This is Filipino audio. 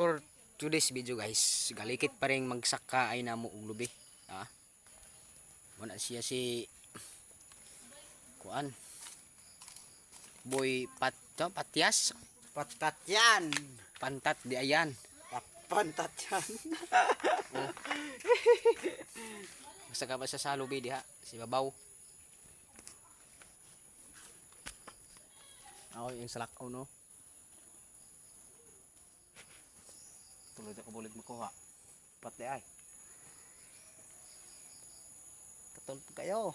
for today's video guys. Galikit pa rin magsaka ay namo og lubi ha? Wala siya si kuan? Boy pat to, patyas? Patat yan. pantat di ayan. Pantat yan. basta ka ba sa sa lubi diha? Si babaw. Ako yung salakaw no Tuloy na ko bulig makuha. Pati ay. katulad kayo